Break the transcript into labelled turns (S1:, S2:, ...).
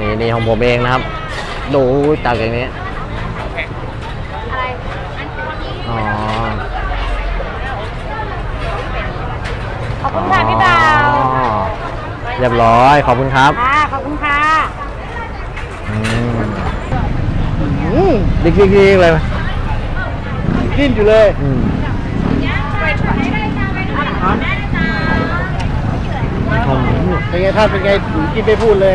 S1: นี่นี่ของผมเองนะครับ ดูจากอย่างนี้
S2: อะไร
S1: อ๋อ
S2: ขอบคุณค่ะพี่บ่าว
S1: อ๋อเรียบร้อยขอบคุณครับ
S2: ค่ะขอบคุณค่ะ
S1: อืมดิกดิกดิกเลย
S3: กินอยู่เลย
S1: อืมอืม
S3: เป็นไงท่านเป็นไงกินไม่พูดเลย